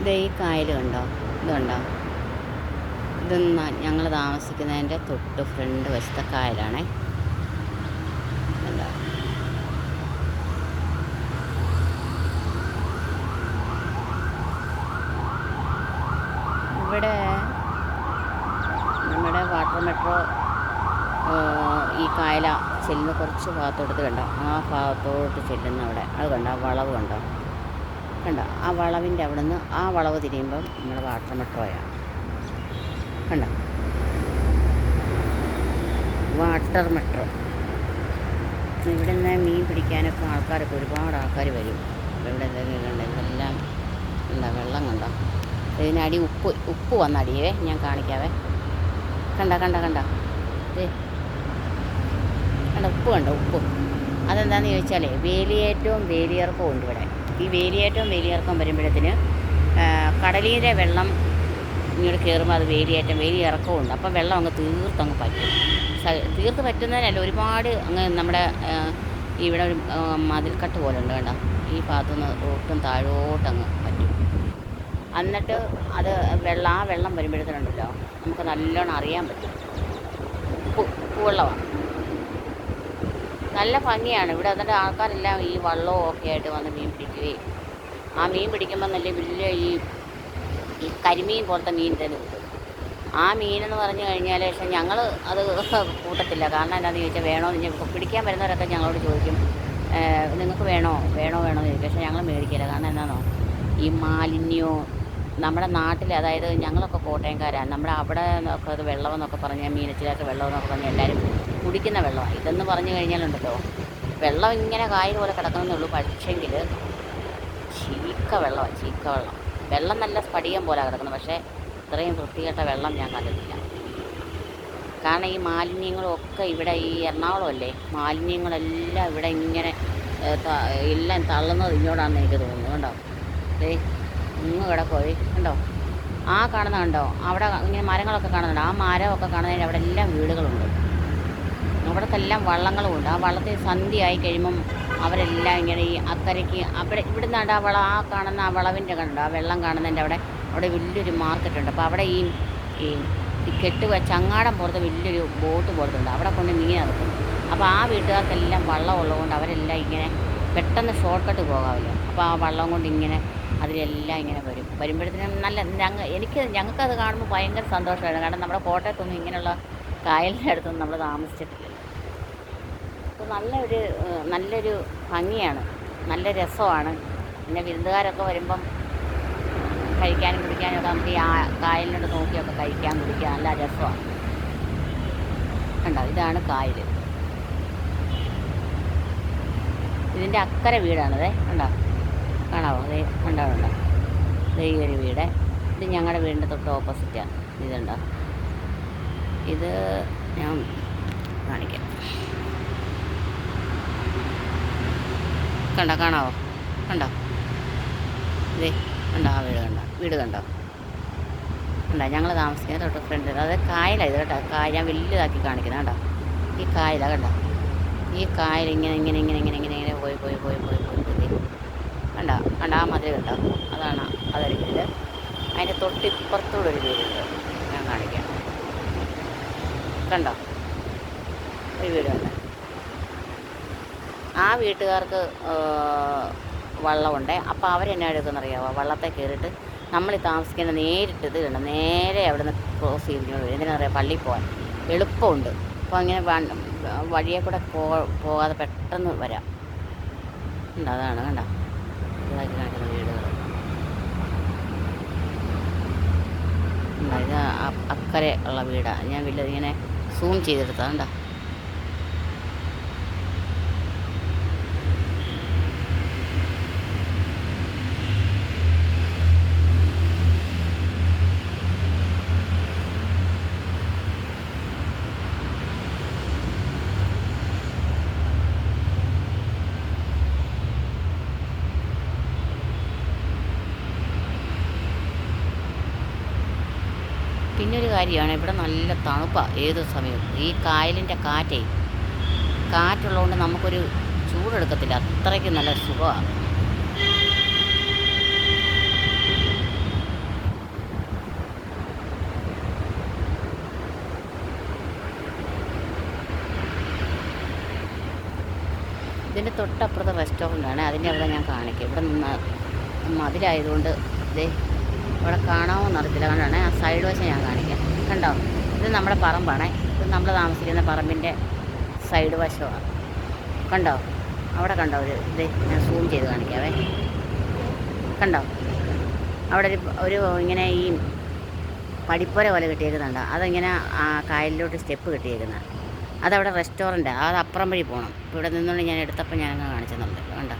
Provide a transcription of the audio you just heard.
ഇത് ഈ കായൽ കണ്ടോ? ഇതുണ്ടോ ഇതൊന്ന് ഞങ്ങൾ താമസിക്കുന്നതിന്റെ തൊട്ട് ഫ്രണ്ട് വശത്തെ കായലാണേ. ഇവിടെ നമ്മുടെ വാട്ടർ മെട്രോ ഈ കായല ചെല്ലുന്ന കുറച്ച് ഭാഗത്തോട്ട് കണ്ടോ? ആ ഭാഗത്തോട്ട് ചെല്ലുന്ന അവിടെ. അത് കണ്ടോ? വളവ് കണ്ടോ? കണ്ടോ? ആ വളവിന്റെ അവിടെ നിന്ന് ആ വളവ് തിരിയുമ്പം നമ്മുടെ വാട്ടർ മെട്രോയാണ് കണ്ടോ? വാട്ടർ മെട്രോ ഇവിടെ നിന്ന് മീൻ പിടിക്കാനൊക്കെ ആൾക്കാരൊക്കെ ഒരുപാട് ആൾക്കാർ വരും. ഇവിടെ എന്തെങ്കിലും കണ്ട? ഇതെല്ലാം എന്താ വെള്ളം കണ്ടോ? ഇതിനടി ഉപ്പ് ഉപ്പ് വന്നടിയേ. ഞാൻ കാണിക്കാവേ. കണ്ട കണ്ട കണ്ട? കണ്ട? ഉപ്പ് കണ്ട? ഉപ്പ്. അതെന്താണെന്ന് ചോദിച്ചാലേ വേലിയേറ്റവും വേലിയേർക്കും ഉണ്ട് ഇവിടെ. ഈ വേലിയേറ്റവും വേലിയിറക്കം വരുമ്പോഴത്തിന് കടലിലെ വെള്ളം ഇങ്ങോട്ട് കയറുമ്പോൾ അത് വേലിയേറ്റം വേലി ഇറക്കമുണ്ട് അപ്പോൾ വെള്ളം അങ്ങ് തീർത്തങ്ങ് പറ്റും. തീർത്ത് പറ്റുന്നതിനല്ല ഒരുപാട് അങ്ങ് നമ്മുടെ ഇവിടെ ഒരു മതിൽക്കട്ട് പോലെ ഉണ്ട് കണ്ടോ? ഈ ഭാഗത്തുനിന്ന് ഒട്ടും താഴോട്ടങ്ങ് പറ്റും. എന്നിട്ട് അത് വെള്ളം ആ വെള്ളം വരുമ്പോഴത്തേനുണ്ടല്ലോ നമുക്ക് നല്ലോണം അറിയാൻ പറ്റും. ഉപ്പ് ഉപ്പുവെള്ളമാണ് നല്ല ഭംഗിയാണ്. ഇവിടെ അതിന്റെ ആൾക്കാരെല്ലാം ഈ വള്ളവും ഒക്കെ ആയിട്ട് വന്ന് മീൻ പിടിക്കുകയും ആ മീൻ പിടിക്കുമ്പോൾ നല്ല വലിയ ഈ ഈ കരിമീൻ പോലത്തെ മീൻ തന്നെ കിട്ടും. ആ മീനെന്ന് പറഞ്ഞു കഴിഞ്ഞാൽ പക്ഷെ ഞങ്ങൾ അത് കൂട്ടത്തില്ല. കാരണം എന്താണെന്ന് ചോദിച്ചാൽ വേണോ എന്ന് ചോദിച്ചാൽ പിടിക്കാൻ വരുന്നവരൊക്കെ ഞങ്ങളോട് ചോദിക്കും. നിങ്ങൾക്ക് വേണോ? വേണോ വേണോ? എന്ന് ചോദിക്കും. പക്ഷെ ഞങ്ങൾ മേടിക്കില്ല കാരണം എന്താണോ ഈ മാലിന്യവും നമ്മുടെ നാട്ടിൽ അതായത് ഞങ്ങളൊക്കെ കോട്ടയംകാരാണ് നമ്മുടെ അവിടെ ഒക്കെ അത് വെള്ളമെന്നൊക്കെ പറഞ്ഞാൽ മീനച്ചിലായിട്ട് വെള്ളമെന്നൊക്കെ പറഞ്ഞാൽ എല്ലാവരും കുടിക്കുന്ന വെള്ളമാണ്. ഇതെന്ന് പറഞ്ഞു കഴിഞ്ഞാലുണ്ടല്ലോ വെള്ളം ഇങ്ങനെ കായൽ പോലെ കിടക്കുന്നേ ഉള്ളൂ. പക്ഷെങ്കിൽ ചീക്ക വെള്ളമാണ് ചീക്ക വെള്ളം. വെള്ളം നല്ല സ്ഫടികം പോലെ കിടക്കുന്നത് പക്ഷേ ഇത്രയും വൃത്തികെട്ട വെള്ളം ഞാൻ കണ്ടിട്ടില്ല. കാരണം ഈ മാലിന്യങ്ങളൊക്കെ ഇവിടെ ഈ എറണാകുളമല്ലേ മാലിന്യങ്ങളെല്ലാം ഇവിടെ ഇങ്ങനെ എല്ലാം തള്ളുന്നത് ഇങ്ങോട്ടാണെന്ന് എനിക്ക് തോന്നുന്നു. കണ്ടോ? ഏ ഇങ്ങ് കിടക്കോയി കണ്ടോ? ആ കാണുന്ന കണ്ടോ? അവിടെ ഇങ്ങനെ മരങ്ങളൊക്കെ കാണുന്നുണ്ട്. ആ മരമൊക്കെ കാണുന്നതിന് അവിടെ എല്ലാം വീടുകളുണ്ട്. അവിടത്തെല്ലാം വള്ളങ്ങളും ഉണ്ട്. ആ വള്ളത്തിൽ സന്ധ്യയായി കഴിയുമ്പം അവരെല്ലാം ഇങ്ങനെ ഈ അക്കരയ്ക്ക് അവിടെ ഇവിടുന്നാണ്ട് ആ വള ആ കാണുന്ന ആ വളവിന്റെ കണ്ടോ? ആ വെള്ളം കാണുന്നതിന്റെ അവിടെ അവിടെ വലിയൊരു മാർക്കറ്റുണ്ട് അപ്പോൾ അവിടെ ഈ ഈ കെട്ട് ചങ്ങാടം പുറത്ത് വലിയൊരു ബോട്ട് പോലത്തുണ്ട് അവിടെ കൊണ്ട് മീൻ ഇറക്കും അപ്പോൾ ആ വീട്ടുകാർക്കെല്ലാം വള്ളം ഉള്ളതുകൊണ്ട് അവരെല്ലാം ഇങ്ങനെ പെട്ടെന്ന് ഷോർട്ട് കട്ട് പോകാമല്ലോ അപ്പോൾ ആ വള്ളം കൊണ്ട് ഇങ്ങനെ അതിലെല്ലാം ഇങ്ങനെ വരും. വരുമ്പോഴത്തേനും നല്ല ഞങ്ങൾ എനിക്ക് ഞങ്ങൾക്കത് കാണുമ്പോൾ ഭയങ്കര സന്തോഷമായിരുന്നു. കാരണം നമ്മുടെ കോട്ടയത്തൊന്നും ഇങ്ങനെയുള്ള കായലിന്റെ അടുത്തൊന്നും നമ്മൾ താമസിച്ചിട്ടില്ല നല്ലൊരു നല്ലൊരു ഭംഗിയാണ്. നല്ല രസമാണ്. പിന്നെ വിരുന്നുകാരൊക്കെ വരുമ്പം കഴിക്കാനും കുടിക്കാനും ഒക്കെ നമുക്ക് ഈ ആ കായലിനോട് നോക്കിയൊക്കെ കഴിക്കാൻ കുടിക്കാൻ നല്ല രസമാണ്. കണ്ടോ? ഇതാണ് കായൽ ഇതിന്റെ അക്കരെ വീടാണതേ. കണ്ടോ? കാണാവോ? അതേ കണ്ടോ കണ്ടോ? ഈ ഒരു വീട്. ഇത് ഞങ്ങളുടെ വീടിന്റെ തൊട്ട് ഓപ്പോസിറ്റാണ് ഇതുണ്ടോ ഇത് ഞാൻ കാണിക്കാം. കണ്ടോ കാണാവോ? കണ്ടോ? ഇതേ കണ്ടോ ആ വീട് കണ്ടോ? വീട് കണ്ടോ? കണ്ടോ ഞങ്ങൾ താമസിക്കുന്നത് തൊട്ട് ഫ്രണ്ട് അത് കായലാണ് ഇത് കേട്ടോ. കായ ഞാൻ വലുതാക്കി കാണിക്കുന്നത് കേട്ടോ ഈ കായലാണ് കണ്ടോ? ഈ കായൽ ഇങ്ങനെ ഇങ്ങനെ ഇങ്ങനെ ഇങ്ങനെ ഇങ്ങനെ ഇങ്ങനെ പോയി പോയി പോയി പോയി പോയി പോയി. കണ്ട? കണ്ടോ ആ മതി കണ്ടോ? അതാണ് അതൊരു വീട്. അതിന്റെ തൊട്ടിപ്പുറത്തൂടെ ഒരു വീടുണ്ട്. ഞാൻ കാണിക്കാം. കണ്ടോ? ഒരു വീട് കണ്ടോ? ആ വീട്ടുകാർക്ക് വള്ളമുണ്ടേ. അപ്പോൾ അവരെന്നാ എടുക്കുന്ന അറിയാമോ വള്ളത്തെ കയറിയിട്ട് നമ്മൾ താമസിക്കുന്ന നേരിട്ട് ഇത് കിട്ടണം നേരെ അവിടെ നിന്ന് ക്രോസ് വരും. എന്തിനാ പറയുക പള്ളിയിൽ പോകാൻ എളുപ്പമുണ്ട്. അപ്പോൾ അങ്ങനെ വഴിയെ കൂടെ പോകാതെ പെട്ടെന്ന് വരാം. ഉണ്ട് അതാണ് കണ്ടോ? ഇതാക്കി കാണിക്കുന്ന വീടുകൾ ഇത് അക്കരെ ഉള്ള വീടാണ് ഞാൻ വീട്ടിൽ ഇങ്ങനെ സൂം ചെയ്തെടുത്തതാണ് കണ്ടോ? പിന്നെ ഒരു കാര്യമാണ് ഇവിടെ നല്ല തണുപ്പാണ് ഏത് സമയവും. ഈ കായലിന്റെ കാറ്റേ കാറ്റുള്ളതുകൊണ്ട് നമുക്കൊരു ചൂടെടുക്കത്തില്ല. അത്രയ്ക്ക് നല്ല സുഖമാണ് ഇതിന്റെ തൊട്ടപ്പുറത്തെ റെസ്റ്റോറന്റാണ് അതിന്റെ അവിടെ ഞാൻ കാണിക്കും. ഇവിടെ നിന്ന് മതിലായതുകൊണ്ട് ഇതേ ഇവിടെ കാണാമോ അറിയത്തില്ല. കണ്ടാണ്? ആ സൈഡ് വശം ഞാൻ കാണിക്കാം. കണ്ടോ? ഇത് നമ്മുടെ പറമ്പാണ്. ഇത് നമ്മൾ താമസിക്കുന്ന പറമ്പിന്റെ സൈഡ് വശമാണ്. കണ്ടോ? അവിടെ കണ്ടോ? ഒരു ഇത് ഞാൻ സൂം ചെയ്ത് കാണിക്കാവേ. കണ്ടോ? അവിടെ ഒരു ഒരു ഇങ്ങനെ ഈ പടിപ്പുര പോലെ കിട്ടിയേക്കുന്നുണ്ട്. അതിങ്ങനെ ആ കായലിലോട്ട് സ്റ്റെപ്പ് കിട്ടിയേക്കുന്നത് അതവിടെ റെസ്റ്റോറന്റാണ് അത് അപ്പുറം വഴി പോകണം ഇവിടെ നിന്നുകൊണ്ട് ഞാൻ എടുത്തപ്പോൾ ഞാൻ കാണിച്ചെന്നുണ്ട്. കണ്ടോ?